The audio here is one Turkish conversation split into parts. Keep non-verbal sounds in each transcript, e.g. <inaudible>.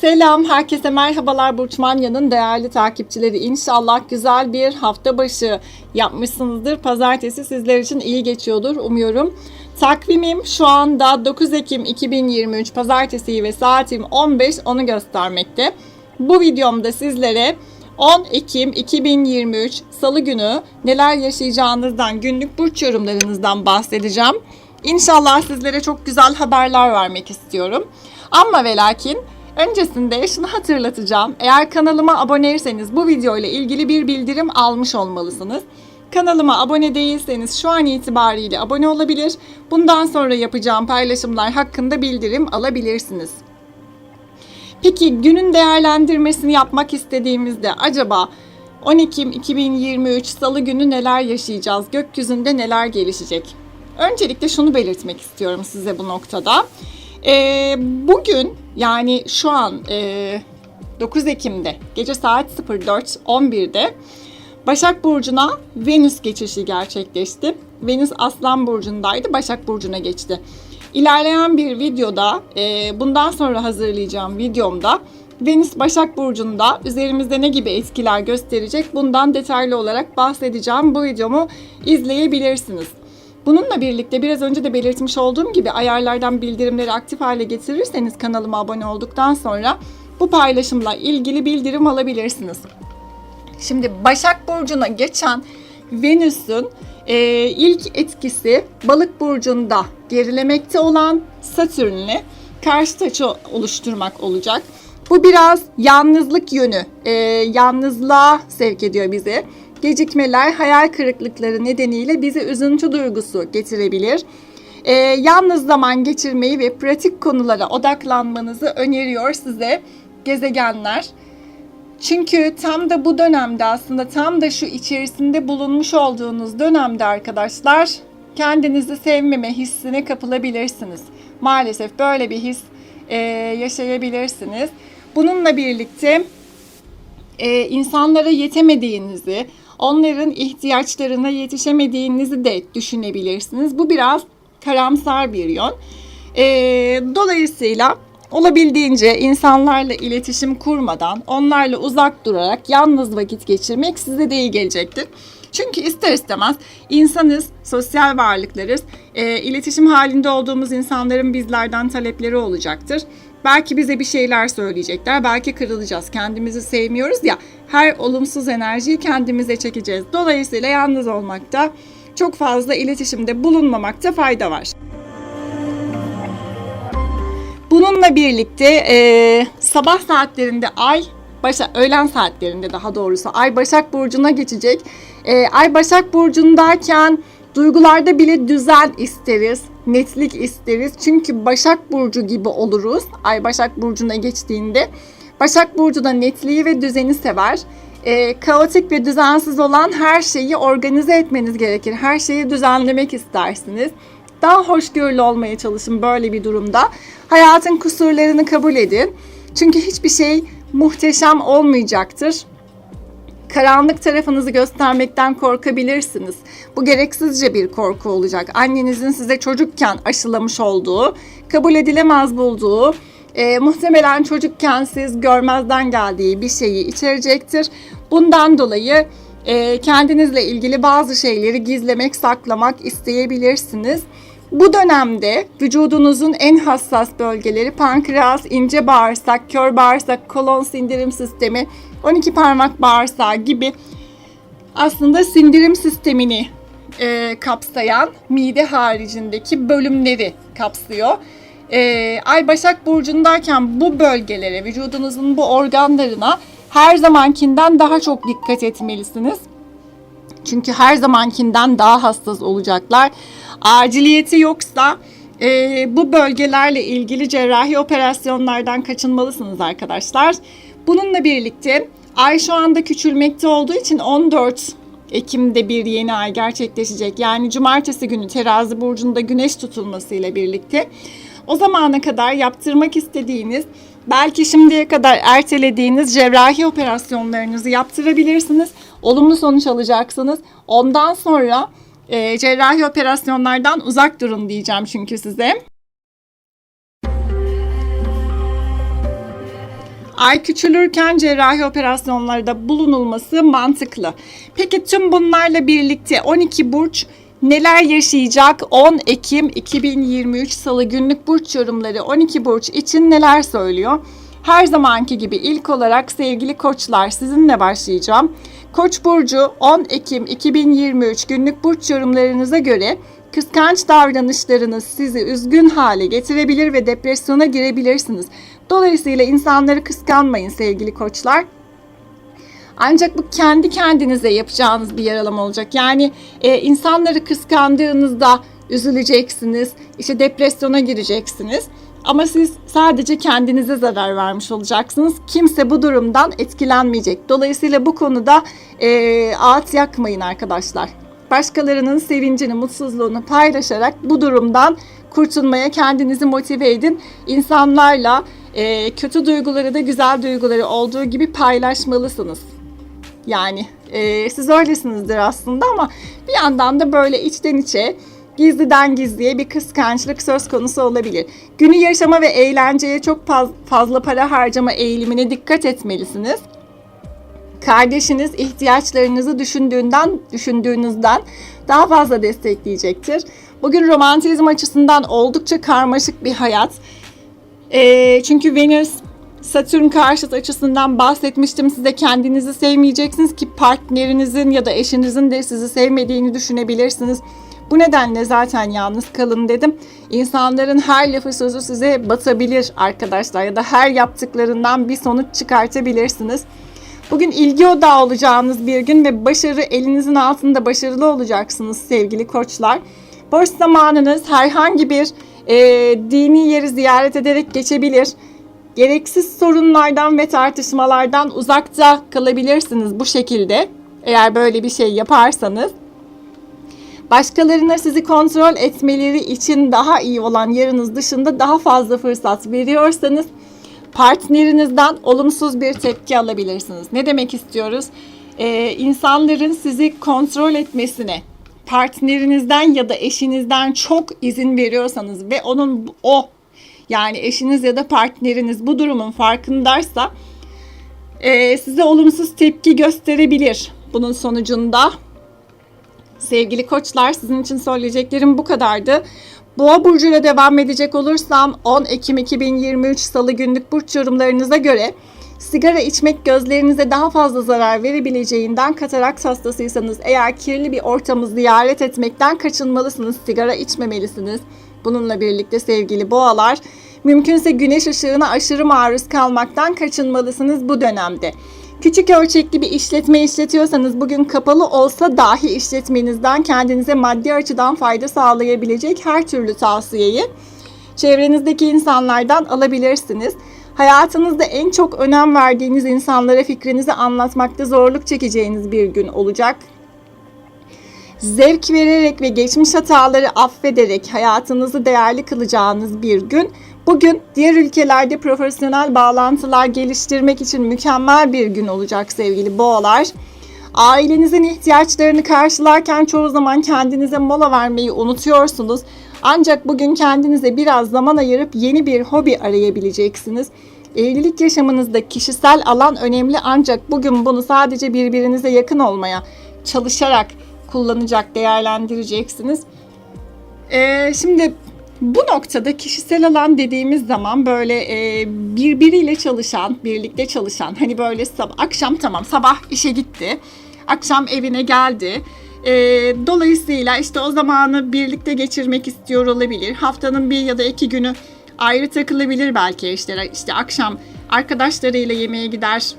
Selam, herkese merhabalar Burç Manya'nın değerli takipçileri. İnşallah güzel bir hafta başı yapmışsınızdır. Pazartesi sizler için iyi geçiyordur umuyorum. Takvimim şu anda 9 Ekim 2023 Pazartesi ve saatim 15 onu göstermekte. Bu videomda sizlere 10 Ekim 2023 Salı günü neler yaşayacağınızdan, günlük burç yorumlarınızdan bahsedeceğim. İnşallah sizlere çok güzel haberler vermek istiyorum. Ama ve lakin öncesinde şunu hatırlatacağım. Eğer kanalıma aboneyseniz bu video ile ilgili bir bildirim almış olmalısınız. Kanalıma abone değilseniz şu an itibariyle abone olabilir. Bundan sonra yapacağım paylaşımlar hakkında bildirim alabilirsiniz. Peki günün değerlendirmesini yapmak istediğimizde acaba 10 Ekim 2023 Salı günü neler yaşayacağız? Gökyüzünde neler gelişecek? Öncelikle şunu belirtmek istiyorum size bu noktada. Ee, bugün yani şu an e, 9 Ekim'de gece saat 04.11'de Başak Burcu'na Venüs geçişi gerçekleşti. Venüs Aslan Burcu'ndaydı, Başak Burcu'na geçti. İlerleyen bir videoda, e, bundan sonra hazırlayacağım videomda Venüs Başak Burcu'nda üzerimizde ne gibi etkiler gösterecek bundan detaylı olarak bahsedeceğim. Bu videomu izleyebilirsiniz. Bununla birlikte biraz önce de belirtmiş olduğum gibi ayarlardan bildirimleri aktif hale getirirseniz kanalıma abone olduktan sonra bu paylaşımla ilgili bildirim alabilirsiniz. Şimdi Başak Burcu'na geçen Venüs'ün e, ilk etkisi Balık Burcu'nda gerilemekte olan Satürn'le karşı açı oluşturmak olacak. Bu biraz yalnızlık yönü, e, yalnızlığa sevk ediyor bizi. Gecikmeler, hayal kırıklıkları nedeniyle bize üzüntü duygusu getirebilir. E, yalnız zaman geçirmeyi ve pratik konulara odaklanmanızı öneriyor size gezegenler. Çünkü tam da bu dönemde aslında tam da şu içerisinde bulunmuş olduğunuz dönemde arkadaşlar kendinizi sevmeme hissine kapılabilirsiniz. Maalesef böyle bir his e, yaşayabilirsiniz. Bununla birlikte e, insanlara yetemediğinizi, onların ihtiyaçlarına yetişemediğinizi de düşünebilirsiniz. Bu biraz karamsar bir yön. E, dolayısıyla olabildiğince insanlarla iletişim kurmadan, onlarla uzak durarak yalnız vakit geçirmek size de iyi gelecektir. Çünkü ister istemez insanız, sosyal varlıklarız. E, iletişim halinde olduğumuz insanların bizlerden talepleri olacaktır. Belki bize bir şeyler söyleyecekler, belki kırılacağız. Kendimizi sevmiyoruz ya, her olumsuz enerjiyi kendimize çekeceğiz. Dolayısıyla yalnız olmakta, çok fazla iletişimde bulunmamakta fayda var. Bununla birlikte e, sabah saatlerinde ay Başak, öğlen saatlerinde daha doğrusu Ay Başak Burcu'na geçecek. E, Ay Başak Burcu'ndayken duygularda bile düzen isteriz, netlik isteriz. Çünkü Başak Burcu gibi oluruz Ay Başak Burcu'na geçtiğinde. Başak Burcu da netliği ve düzeni sever. E, kaotik ve düzensiz olan her şeyi organize etmeniz gerekir. Her şeyi düzenlemek istersiniz. Daha hoşgörülü olmaya çalışın böyle bir durumda. Hayatın kusurlarını kabul edin. Çünkü hiçbir şey muhteşem olmayacaktır. Karanlık tarafınızı göstermekten korkabilirsiniz. Bu gereksizce bir korku olacak. Annenizin size çocukken aşılamış olduğu, kabul edilemez bulduğu, e, muhtemelen çocukken siz görmezden geldiği bir şeyi içerecektir. Bundan dolayı e, kendinizle ilgili bazı şeyleri gizlemek, saklamak isteyebilirsiniz. Bu dönemde vücudunuzun en hassas bölgeleri pankreas, ince bağırsak, kör bağırsak, kolon sindirim sistemi, 12 parmak bağırsağı gibi aslında sindirim sistemini e, kapsayan mide haricindeki bölümleri kapsıyor. E, Ay Başak Burcu'ndayken bu bölgelere, vücudunuzun bu organlarına her zamankinden daha çok dikkat etmelisiniz. Çünkü her zamankinden daha hassas olacaklar. Aciliyeti yoksa e, bu bölgelerle ilgili cerrahi operasyonlardan kaçınmalısınız arkadaşlar. Bununla birlikte ay şu anda küçülmekte olduğu için 14 Ekim'de bir yeni ay gerçekleşecek. Yani cumartesi günü terazi burcunda güneş tutulmasıyla birlikte o zamana kadar yaptırmak istediğiniz belki şimdiye kadar ertelediğiniz cerrahi operasyonlarınızı yaptırabilirsiniz. Olumlu sonuç alacaksınız. Ondan sonra e, cerrahi operasyonlardan uzak durun diyeceğim çünkü size. Ay küçülürken cerrahi operasyonlarda bulunulması mantıklı. Peki tüm bunlarla birlikte 12 burç neler yaşayacak? 10 Ekim 2023 Salı günlük burç yorumları 12 burç için neler söylüyor? Her zamanki gibi ilk olarak sevgili koçlar sizinle başlayacağım. Koç burcu 10 Ekim 2023 günlük burç yorumlarınıza göre kıskanç davranışlarınız sizi üzgün hale getirebilir ve depresyona girebilirsiniz. Dolayısıyla insanları kıskanmayın sevgili koçlar. Ancak bu kendi kendinize yapacağınız bir yaralama olacak. Yani e, insanları kıskandığınızda üzüleceksiniz, işte depresyona gireceksiniz. Ama siz sadece kendinize zarar vermiş olacaksınız. Kimse bu durumdan etkilenmeyecek. Dolayısıyla bu konuda e, ağıt yakmayın arkadaşlar. Başkalarının sevincini, mutsuzluğunu paylaşarak bu durumdan kurtulmaya kendinizi motive edin. İnsanlarla e, kötü duyguları da güzel duyguları olduğu gibi paylaşmalısınız. Yani e, siz öylesinizdir aslında ama bir yandan da böyle içten içe gizliden gizliye bir kıskançlık söz konusu olabilir. Günü yaşama ve eğlenceye çok faz- fazla para harcama eğilimine dikkat etmelisiniz. Kardeşiniz ihtiyaçlarınızı düşündüğünden, düşündüğünüzden daha fazla destekleyecektir. Bugün romantizm açısından oldukça karmaşık bir hayat. Ee, çünkü Venüs Satürn karşıt açısından bahsetmiştim size kendinizi sevmeyeceksiniz ki partnerinizin ya da eşinizin de sizi sevmediğini düşünebilirsiniz. Bu nedenle zaten yalnız kalın dedim. İnsanların her lafı sözü size batabilir arkadaşlar ya da her yaptıklarından bir sonuç çıkartabilirsiniz. Bugün ilgi odağı olacağınız bir gün ve başarı elinizin altında başarılı olacaksınız sevgili koçlar. Boş zamanınız herhangi bir e, dini yeri ziyaret ederek geçebilir. Gereksiz sorunlardan ve tartışmalardan uzakta kalabilirsiniz bu şekilde. Eğer böyle bir şey yaparsanız. Başkalarına sizi kontrol etmeleri için daha iyi olan yarınız dışında daha fazla fırsat veriyorsanız partnerinizden olumsuz bir tepki alabilirsiniz. Ne demek istiyoruz? Ee, insanların sizi kontrol etmesine, partnerinizden ya da eşinizden çok izin veriyorsanız ve onun o yani eşiniz ya da partneriniz bu durumun farkındaysa e, size olumsuz tepki gösterebilir. Bunun sonucunda sevgili koçlar sizin için söyleyeceklerim bu kadardı. Boğa burcuyla devam edecek olursam 10 Ekim 2023 Salı günlük burç yorumlarınıza göre sigara içmek gözlerinize daha fazla zarar verebileceğinden katarakt hastasıysanız eğer kirli bir ortamı ziyaret etmekten kaçınmalısınız. Sigara içmemelisiniz. Bununla birlikte sevgili boğalar mümkünse güneş ışığına aşırı maruz kalmaktan kaçınmalısınız bu dönemde. Küçük ölçekli bir işletme işletiyorsanız bugün kapalı olsa dahi işletmenizden kendinize maddi açıdan fayda sağlayabilecek her türlü tavsiyeyi çevrenizdeki insanlardan alabilirsiniz. Hayatınızda en çok önem verdiğiniz insanlara fikrinizi anlatmakta zorluk çekeceğiniz bir gün olacak. Zevk vererek ve geçmiş hataları affederek hayatınızı değerli kılacağınız bir gün. Bugün diğer ülkelerde profesyonel bağlantılar geliştirmek için mükemmel bir gün olacak sevgili boğalar. Ailenizin ihtiyaçlarını karşılarken çoğu zaman kendinize mola vermeyi unutuyorsunuz. Ancak bugün kendinize biraz zaman ayırıp yeni bir hobi arayabileceksiniz. Evlilik yaşamınızda kişisel alan önemli ancak bugün bunu sadece birbirinize yakın olmaya çalışarak kullanacak, değerlendireceksiniz. Ee, şimdi bu noktada kişisel alan dediğimiz zaman böyle e, birbiriyle çalışan, birlikte çalışan, hani böyle sabah, akşam tamam sabah işe gitti, akşam evine geldi. E, dolayısıyla işte o zamanı birlikte geçirmek istiyor olabilir. Haftanın bir ya da iki günü ayrı takılabilir belki eşlere. İşte akşam arkadaşlarıyla yemeğe gider,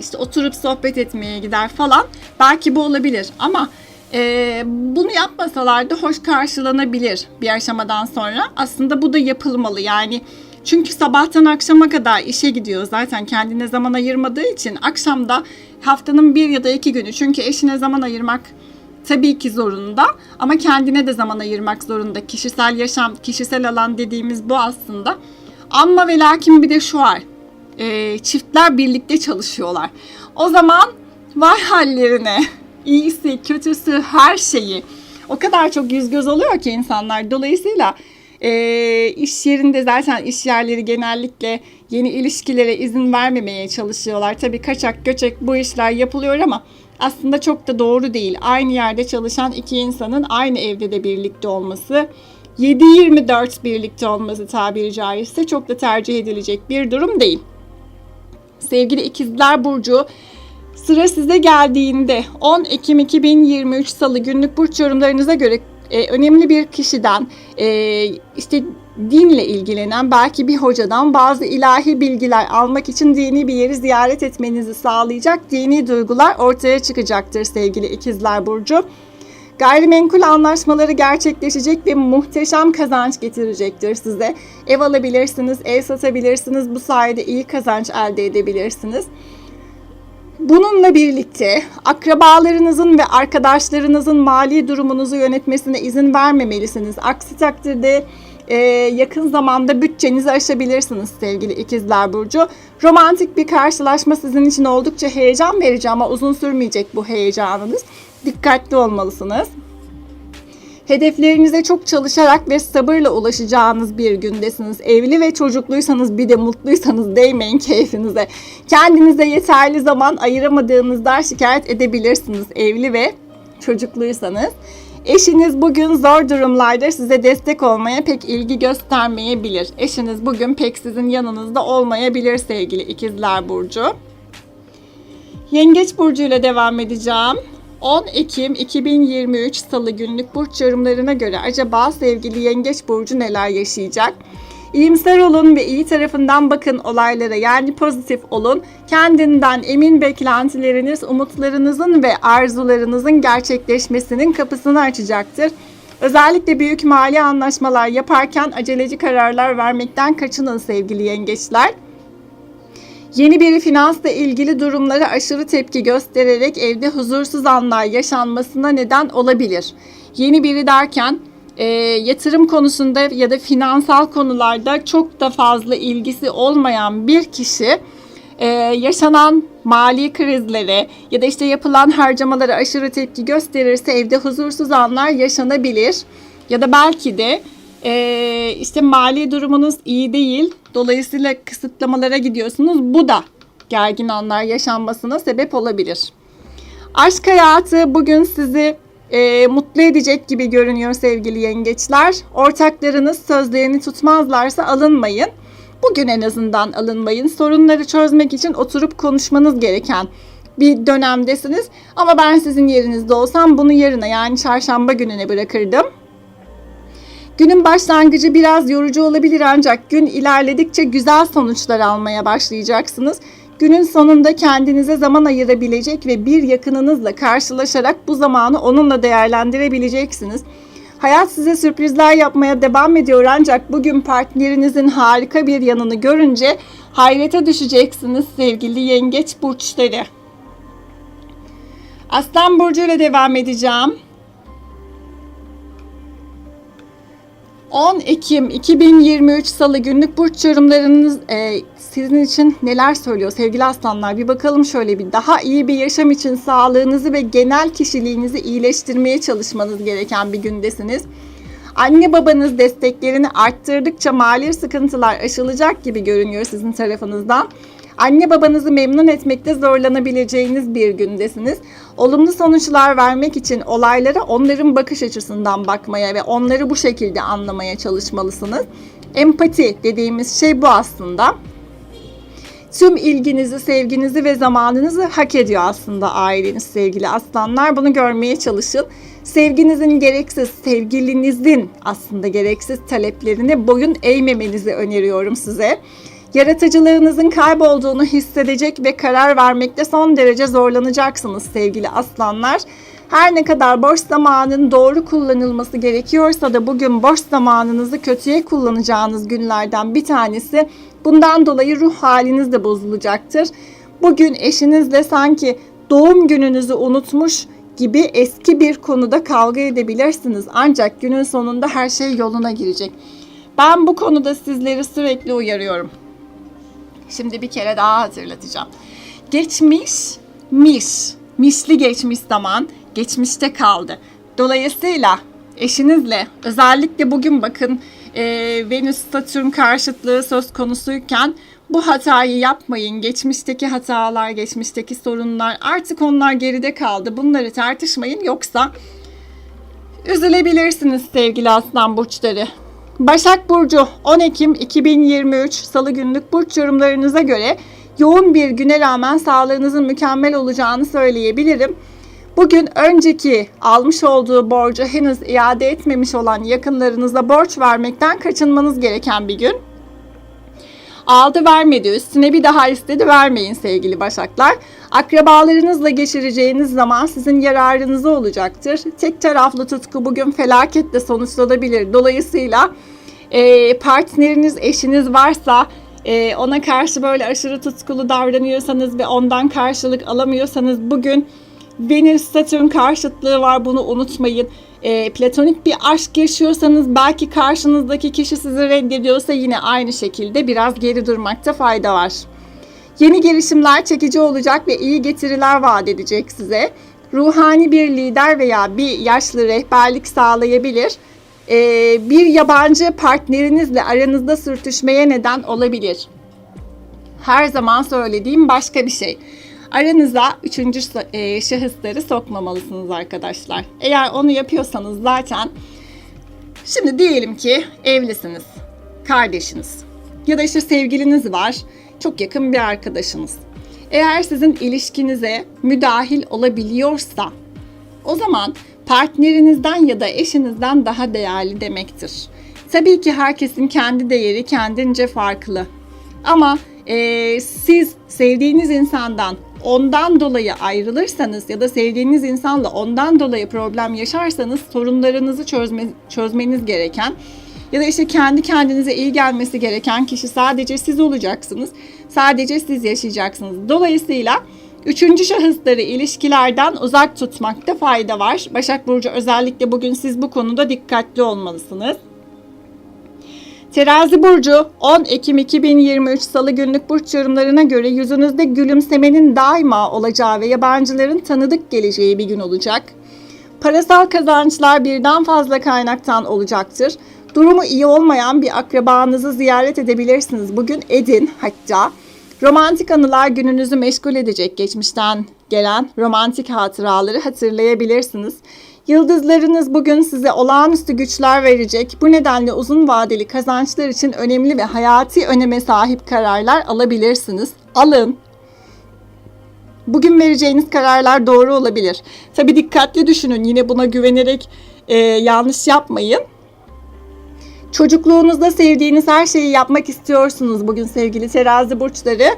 işte oturup sohbet etmeye gider falan. Belki bu olabilir ama e, bunu yapmasalar da hoş karşılanabilir bir aşamadan sonra. Aslında bu da yapılmalı yani. Çünkü sabahtan akşama kadar işe gidiyor zaten kendine zaman ayırmadığı için akşamda haftanın bir ya da iki günü çünkü eşine zaman ayırmak tabii ki zorunda ama kendine de zaman ayırmak zorunda. Kişisel yaşam, kişisel alan dediğimiz bu aslında. Ama ve lakin bir de şu var. E, çiftler birlikte çalışıyorlar. O zaman vay hallerine iyisi, kötüsü, her şeyi o kadar çok yüz göz oluyor ki insanlar. Dolayısıyla Ee, iş yerinde zaten iş yerleri genellikle yeni ilişkilere izin vermemeye çalışıyorlar. Tabii kaçak göçek bu işler yapılıyor ama aslında çok da doğru değil. Aynı yerde çalışan iki insanın aynı evde de birlikte olması 7-24 birlikte olması tabiri caizse çok da tercih edilecek bir durum değil. Sevgili ikizler Burcu sıra size geldiğinde 10 Ekim 2023 Salı günlük burç yorumlarınıza göre e, önemli bir kişiden e, işte dinle ilgilenen belki bir hocadan bazı ilahi bilgiler almak için dini bir yeri ziyaret etmenizi sağlayacak dini duygular ortaya çıkacaktır sevgili ikizler burcu. Gayrimenkul anlaşmaları gerçekleşecek ve muhteşem kazanç getirecektir size. Ev alabilirsiniz, ev satabilirsiniz. Bu sayede iyi kazanç elde edebilirsiniz. Bununla birlikte akrabalarınızın ve arkadaşlarınızın mali durumunuzu yönetmesine izin vermemelisiniz. Aksi takdirde e, yakın zamanda bütçenizi aşabilirsiniz sevgili ikizler burcu. Romantik bir karşılaşma sizin için oldukça heyecan verici ama uzun sürmeyecek bu heyecanınız. Dikkatli olmalısınız. Hedeflerinize çok çalışarak ve sabırla ulaşacağınız bir gündesiniz. Evli ve çocukluysanız bir de mutluysanız değmeyin keyfinize. Kendinize yeterli zaman ayıramadığınızdan şikayet edebilirsiniz evli ve çocukluysanız. Eşiniz bugün zor durumlarda size destek olmaya pek ilgi göstermeyebilir. Eşiniz bugün pek sizin yanınızda olmayabilir sevgili ikizler burcu. Yengeç burcu ile devam edeceğim. 10 Ekim 2023 Salı günlük burç yorumlarına göre acaba sevgili Yengeç burcu neler yaşayacak? İyimser olun ve iyi tarafından bakın olaylara yani pozitif olun. Kendinden emin beklentileriniz umutlarınızın ve arzularınızın gerçekleşmesinin kapısını açacaktır. Özellikle büyük mali anlaşmalar yaparken aceleci kararlar vermekten kaçının sevgili yengeçler. Yeni biri finansla ilgili durumlara aşırı tepki göstererek evde huzursuz anlar yaşanmasına neden olabilir. Yeni biri derken e, yatırım konusunda ya da finansal konularda çok da fazla ilgisi olmayan bir kişi e, yaşanan mali krizlere ya da işte yapılan harcamalara aşırı tepki gösterirse evde huzursuz anlar yaşanabilir. Ya da belki de e, işte mali durumunuz iyi değil. Dolayısıyla kısıtlamalara gidiyorsunuz. Bu da gergin anlar yaşanmasına sebep olabilir. Aşk hayatı bugün sizi e, mutlu edecek gibi görünüyor sevgili yengeçler. Ortaklarınız sözlerini tutmazlarsa alınmayın. Bugün en azından alınmayın. Sorunları çözmek için oturup konuşmanız gereken bir dönemdesiniz. Ama ben sizin yerinizde olsam bunu yarına yani çarşamba gününe bırakırdım. Günün başlangıcı biraz yorucu olabilir ancak gün ilerledikçe güzel sonuçlar almaya başlayacaksınız. Günün sonunda kendinize zaman ayırabilecek ve bir yakınınızla karşılaşarak bu zamanı onunla değerlendirebileceksiniz. Hayat size sürprizler yapmaya devam ediyor ancak bugün partnerinizin harika bir yanını görünce hayrete düşeceksiniz sevgili yengeç burçları. Aslan burcu ile devam edeceğim. 10 Ekim 2023 Salı günlük burç yorumlarınız e, sizin için neler söylüyor sevgili aslanlar? Bir bakalım şöyle bir daha iyi bir yaşam için sağlığınızı ve genel kişiliğinizi iyileştirmeye çalışmanız gereken bir gündesiniz. Anne babanız desteklerini arttırdıkça mali sıkıntılar aşılacak gibi görünüyor sizin tarafınızdan. Anne babanızı memnun etmekte zorlanabileceğiniz bir gündesiniz. Olumlu sonuçlar vermek için olaylara onların bakış açısından bakmaya ve onları bu şekilde anlamaya çalışmalısınız. Empati dediğimiz şey bu aslında. Tüm ilginizi, sevginizi ve zamanınızı hak ediyor aslında aileniz sevgili aslanlar. Bunu görmeye çalışın. Sevginizin gereksiz, sevgilinizin aslında gereksiz taleplerine boyun eğmemenizi öneriyorum size. Yaratıcılığınızın kaybolduğunu hissedecek ve karar vermekte son derece zorlanacaksınız sevgili aslanlar. Her ne kadar boş zamanın doğru kullanılması gerekiyorsa da bugün boş zamanınızı kötüye kullanacağınız günlerden bir tanesi. Bundan dolayı ruh haliniz de bozulacaktır. Bugün eşinizle sanki doğum gününüzü unutmuş gibi eski bir konuda kavga edebilirsiniz. Ancak günün sonunda her şey yoluna girecek. Ben bu konuda sizleri sürekli uyarıyorum. Şimdi bir kere daha hatırlatacağım. Geçmiş, miş. Mişli geçmiş zaman geçmişte kaldı. Dolayısıyla eşinizle özellikle bugün bakın e, Venüs-Satürn karşıtlığı söz konusuyken bu hatayı yapmayın. Geçmişteki hatalar, geçmişteki sorunlar artık onlar geride kaldı. Bunları tartışmayın yoksa üzülebilirsiniz sevgili aslan burçları. Başak Burcu 10 Ekim 2023 Salı günlük burç yorumlarınıza göre yoğun bir güne rağmen sağlığınızın mükemmel olacağını söyleyebilirim. Bugün önceki almış olduğu borcu henüz iade etmemiş olan yakınlarınıza borç vermekten kaçınmanız gereken bir gün. Aldı vermedi üstüne bir daha istedi vermeyin sevgili başaklar. Akrabalarınızla geçireceğiniz zaman sizin yararınıza olacaktır. Tek taraflı tutku bugün felaketle sonuçlanabilir. Dolayısıyla e, partneriniz, eşiniz varsa e, ona karşı böyle aşırı tutkulu davranıyorsanız ve ondan karşılık alamıyorsanız bugün Venüs Satürn karşıtlığı var bunu unutmayın. E, platonik bir aşk yaşıyorsanız belki karşınızdaki kişi sizi reddediyorsa yine aynı şekilde biraz geri durmakta fayda var. Yeni girişimler çekici olacak ve iyi getiriler vaat edecek size. Ruhani bir lider veya bir yaşlı rehberlik sağlayabilir. Ee, bir yabancı partnerinizle aranızda sürtüşmeye neden olabilir. Her zaman söylediğim başka bir şey. Aranıza üçüncü e, şahısları sokmamalısınız arkadaşlar. Eğer onu yapıyorsanız zaten şimdi diyelim ki evlisiniz, kardeşiniz ya da işte sevgiliniz var, çok yakın bir arkadaşınız. Eğer sizin ilişkinize müdahil olabiliyorsa o zaman partnerinizden ya da eşinizden daha değerli demektir. Tabii ki herkesin kendi değeri kendince farklı. Ama e, siz sevdiğiniz insandan ondan dolayı ayrılırsanız ya da sevdiğiniz insanla ondan dolayı problem yaşarsanız sorunlarınızı çözme, çözmeniz gereken ya da işte kendi kendinize iyi gelmesi gereken kişi sadece siz olacaksınız. Sadece siz yaşayacaksınız. Dolayısıyla üçüncü şahısları ilişkilerden uzak tutmakta fayda var. Başak Burcu özellikle bugün siz bu konuda dikkatli olmalısınız. Terazi burcu 10 Ekim 2023 Salı günlük burç yorumlarına göre yüzünüzde gülümsemenin daima olacağı ve yabancıların tanıdık geleceği bir gün olacak. Parasal kazançlar birden fazla kaynaktan olacaktır. Durumu iyi olmayan bir akrabanızı ziyaret edebilirsiniz. Bugün edin hatta. Romantik anılar gününüzü meşgul edecek geçmişten gelen romantik hatıraları hatırlayabilirsiniz. Yıldızlarınız bugün size olağanüstü güçler verecek. Bu nedenle uzun vadeli kazançlar için önemli ve hayati öneme sahip kararlar alabilirsiniz. Alın. Bugün vereceğiniz kararlar doğru olabilir. Tabi dikkatli düşünün. Yine buna güvenerek e, yanlış yapmayın. Çocukluğunuzda sevdiğiniz her şeyi yapmak istiyorsunuz bugün sevgili terazi burçları.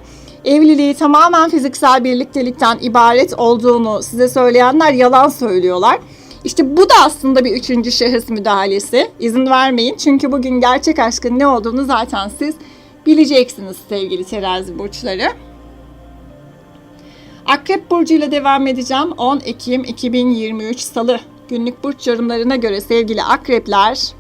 Evliliği tamamen fiziksel birliktelikten ibaret olduğunu size söyleyenler yalan söylüyorlar. İşte bu da aslında bir üçüncü şahıs müdahalesi. İzin vermeyin çünkü bugün gerçek aşkın ne olduğunu zaten siz bileceksiniz sevgili terazi burçları. Akrep Burcu ile devam edeceğim. 10 Ekim 2023 Salı günlük burç yorumlarına göre sevgili akrepler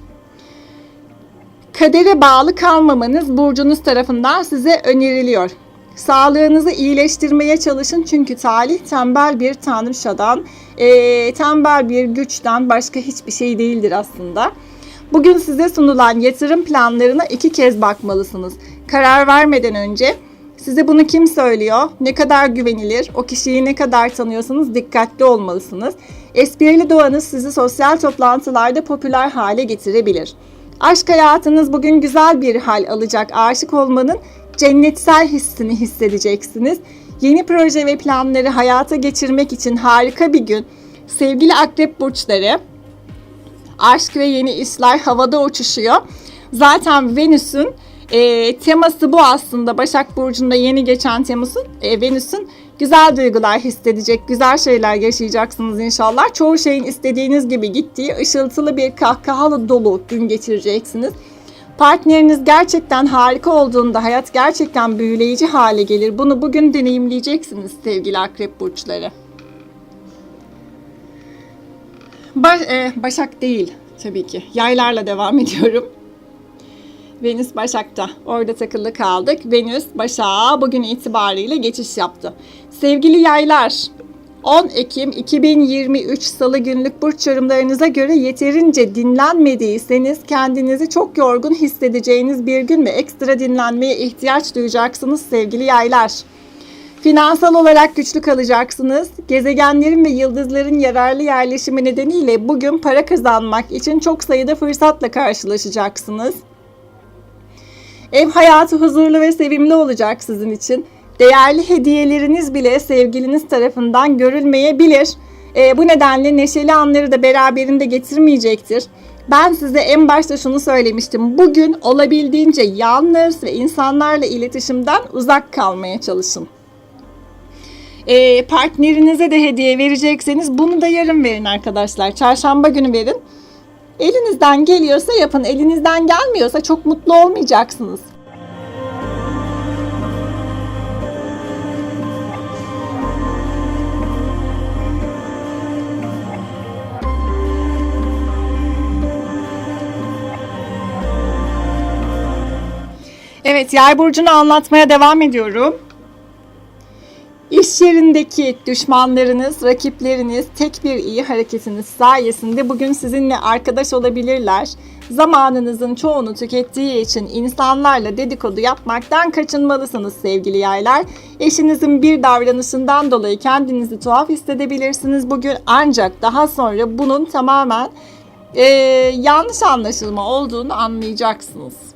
kadere bağlı kalmamanız burcunuz tarafından size öneriliyor. Sağlığınızı iyileştirmeye çalışın çünkü talih tembel bir tanrışadan, e, tembel bir güçten başka hiçbir şey değildir aslında. Bugün size sunulan yatırım planlarına iki kez bakmalısınız. Karar vermeden önce size bunu kim söylüyor, ne kadar güvenilir, o kişiyi ne kadar tanıyorsanız dikkatli olmalısınız. Esprili doğanız sizi sosyal toplantılarda popüler hale getirebilir. Aşk hayatınız bugün güzel bir hal alacak. Aşık olmanın cennetsel hissini hissedeceksiniz. Yeni proje ve planları hayata geçirmek için harika bir gün. Sevgili akrep burçları, aşk ve yeni işler havada uçuşuyor. Zaten Venüs'ün e, teması bu aslında. Başak Burcu'nda yeni geçen teması e, Venüs'ün güzel duygular hissedecek, güzel şeyler yaşayacaksınız inşallah. Çoğu şeyin istediğiniz gibi gittiği ışıltılı bir kahkahalı dolu gün geçireceksiniz. Partneriniz gerçekten harika olduğunda hayat gerçekten büyüleyici hale gelir. Bunu bugün deneyimleyeceksiniz sevgili akrep burçları. Baş, e, Başak değil tabii ki. Yaylarla devam ediyorum. Venüs Başak'ta. Orada takılı kaldık. Venüs Başak'a bugün itibariyle geçiş yaptı. Sevgili yaylar, 10 Ekim 2023 Salı günlük burç yorumlarınıza göre yeterince dinlenmediyseniz kendinizi çok yorgun hissedeceğiniz bir gün ve ekstra dinlenmeye ihtiyaç duyacaksınız sevgili yaylar. Finansal olarak güçlü kalacaksınız. Gezegenlerin ve yıldızların yararlı yerleşimi nedeniyle bugün para kazanmak için çok sayıda fırsatla karşılaşacaksınız. Ev hayatı huzurlu ve sevimli olacak sizin için. Değerli hediyeleriniz bile sevgiliniz tarafından görülmeyebilir. E, bu nedenle neşeli anları da beraberinde getirmeyecektir. Ben size en başta şunu söylemiştim. Bugün olabildiğince yalnız ve insanlarla iletişimden uzak kalmaya çalışın. E, partnerinize de hediye verecekseniz bunu da yarın verin arkadaşlar. Çarşamba günü verin. Elinizden geliyorsa yapın. Elinizden gelmiyorsa çok mutlu olmayacaksınız. Evet, yay burcunu anlatmaya devam ediyorum. İş yerindeki düşmanlarınız, rakipleriniz tek bir iyi hareketiniz sayesinde bugün sizinle arkadaş olabilirler. Zamanınızın çoğunu tükettiği için insanlarla dedikodu yapmaktan kaçınmalısınız sevgili yaylar. Eşinizin bir davranışından dolayı kendinizi tuhaf hissedebilirsiniz bugün ancak daha sonra bunun tamamen e, yanlış anlaşılma olduğunu anlayacaksınız.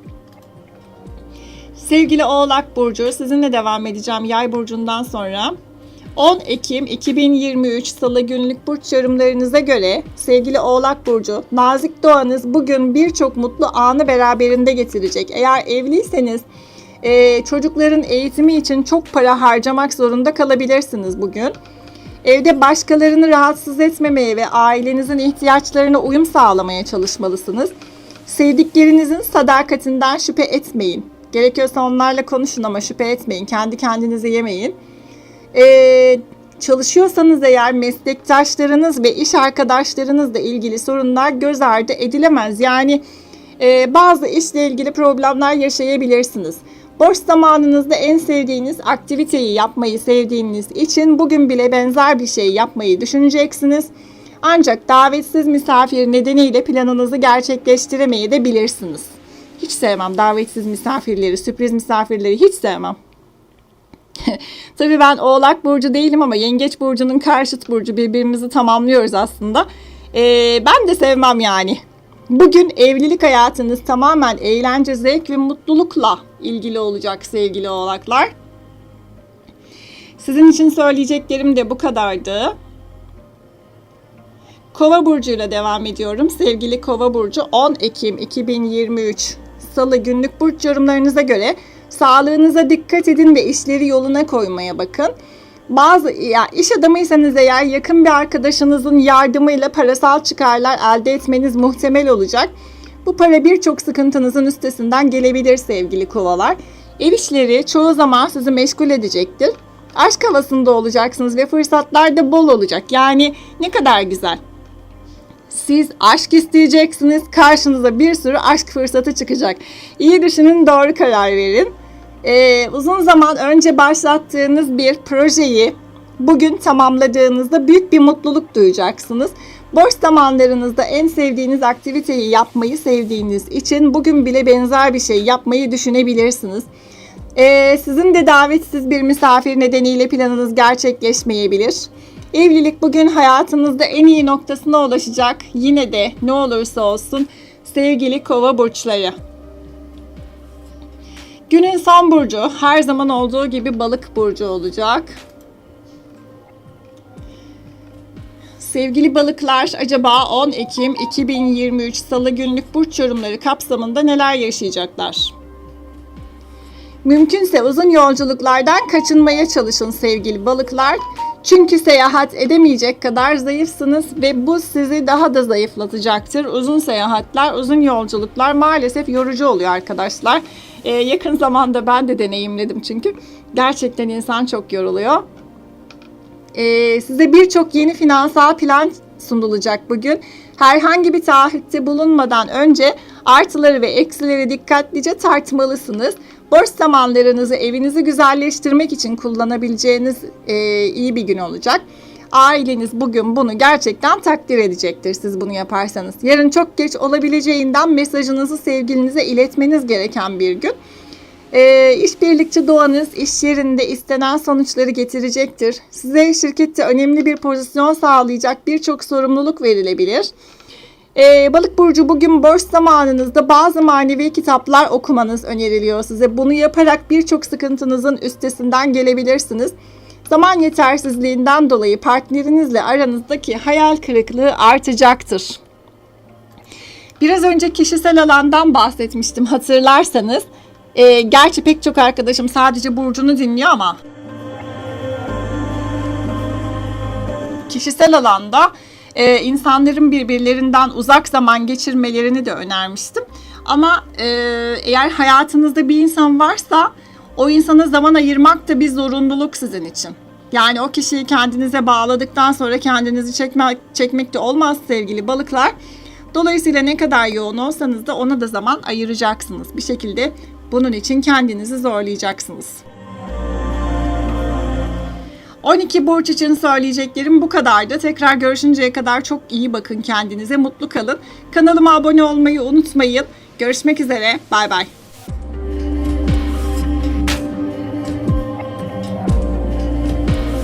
Sevgili Oğlak Burcu, sizinle devam edeceğim yay burcundan sonra. 10 Ekim 2023 Salı günlük burç yorumlarınıza göre sevgili Oğlak Burcu, nazik doğanız bugün birçok mutlu anı beraberinde getirecek. Eğer evliyseniz e, çocukların eğitimi için çok para harcamak zorunda kalabilirsiniz bugün. Evde başkalarını rahatsız etmemeye ve ailenizin ihtiyaçlarına uyum sağlamaya çalışmalısınız. Sevdiklerinizin sadakatinden şüphe etmeyin. Gerekiyorsa onlarla konuşun ama şüphe etmeyin. Kendi kendinize yemeyin. Ee, çalışıyorsanız eğer meslektaşlarınız ve iş arkadaşlarınızla ilgili sorunlar göz ardı edilemez. Yani e, bazı işle ilgili problemler yaşayabilirsiniz. Boş zamanınızda en sevdiğiniz aktiviteyi yapmayı sevdiğiniz için bugün bile benzer bir şey yapmayı düşüneceksiniz. Ancak davetsiz misafir nedeniyle planınızı gerçekleştiremeyi de bilirsiniz. Hiç sevmem davetsiz misafirleri, sürpriz misafirleri hiç sevmem. <laughs> Tabii ben Oğlak Burcu değilim ama Yengeç Burcu'nun karşıt burcu birbirimizi tamamlıyoruz aslında. Ee, ben de sevmem yani. Bugün evlilik hayatınız tamamen eğlence, zevk ve mutlulukla ilgili olacak sevgili oğlaklar. Sizin için söyleyeceklerim de bu kadardı. Kova burcuyla devam ediyorum. Sevgili Kova burcu 10 Ekim 2023 Salı günlük burç yorumlarınıza göre sağlığınıza dikkat edin ve işleri yoluna koymaya bakın. Bazı ya iş adamıysanız eğer yakın bir arkadaşınızın yardımıyla parasal çıkarlar elde etmeniz muhtemel olacak. Bu para birçok sıkıntınızın üstesinden gelebilir sevgili kovalar. Ev işleri çoğu zaman sizi meşgul edecektir. Aşk havasında olacaksınız ve fırsatlar da bol olacak. Yani ne kadar güzel. Siz aşk isteyeceksiniz. Karşınıza bir sürü aşk fırsatı çıkacak. İyi düşünün, doğru karar verin. Ee, uzun zaman önce başlattığınız bir projeyi bugün tamamladığınızda büyük bir mutluluk duyacaksınız. Boş zamanlarınızda en sevdiğiniz aktiviteyi yapmayı sevdiğiniz için bugün bile benzer bir şey yapmayı düşünebilirsiniz. Ee, sizin de davetsiz bir misafir nedeniyle planınız gerçekleşmeyebilir. Evlilik bugün hayatınızda en iyi noktasına ulaşacak. Yine de ne olursa olsun sevgili kova burçları. Günün son burcu her zaman olduğu gibi balık burcu olacak. Sevgili balıklar acaba 10 Ekim 2023 Salı günlük burç yorumları kapsamında neler yaşayacaklar? Mümkünse uzun yolculuklardan kaçınmaya çalışın sevgili balıklar. Çünkü seyahat edemeyecek kadar zayıfsınız ve bu sizi daha da zayıflatacaktır. Uzun seyahatler, uzun yolculuklar maalesef yorucu oluyor arkadaşlar. Ee, yakın zamanda ben de deneyimledim çünkü. Gerçekten insan çok yoruluyor. Ee, size birçok yeni finansal plan sunulacak bugün. Herhangi bir taahhütte bulunmadan önce artıları ve eksileri dikkatlice tartmalısınız. Boş zamanlarınızı evinizi güzelleştirmek için kullanabileceğiniz e, iyi bir gün olacak. Aileniz bugün bunu gerçekten takdir edecektir siz bunu yaparsanız. Yarın çok geç olabileceğinden mesajınızı sevgilinize iletmeniz gereken bir gün. Ee, işbirlikçi doğanız iş yerinde istenen sonuçları getirecektir. Size şirkette önemli bir pozisyon sağlayacak birçok sorumluluk verilebilir. Ee, Balık burcu bugün boş zamanınızda bazı manevi kitaplar okumanız öneriliyor size. Bunu yaparak birçok sıkıntınızın üstesinden gelebilirsiniz. Zaman yetersizliğinden dolayı partnerinizle aranızdaki hayal kırıklığı artacaktır. Biraz önce kişisel alandan bahsetmiştim hatırlarsanız. Ee, gerçi pek çok arkadaşım sadece burcunu dinliyor ama kişisel alanda e, insanların birbirlerinden uzak zaman geçirmelerini de önermiştim. Ama e, eğer hayatınızda bir insan varsa o insana zaman ayırmak da bir zorunluluk sizin için. Yani o kişiyi kendinize bağladıktan sonra kendinizi çekmek, çekmek de olmaz sevgili balıklar. Dolayısıyla ne kadar yoğun olsanız da ona da zaman ayıracaksınız. Bir şekilde bunun için kendinizi zorlayacaksınız. 12 burç için söyleyeceklerim bu kadardı. Tekrar görüşünceye kadar çok iyi bakın kendinize, mutlu kalın. Kanalıma abone olmayı unutmayın. Görüşmek üzere, bay bay.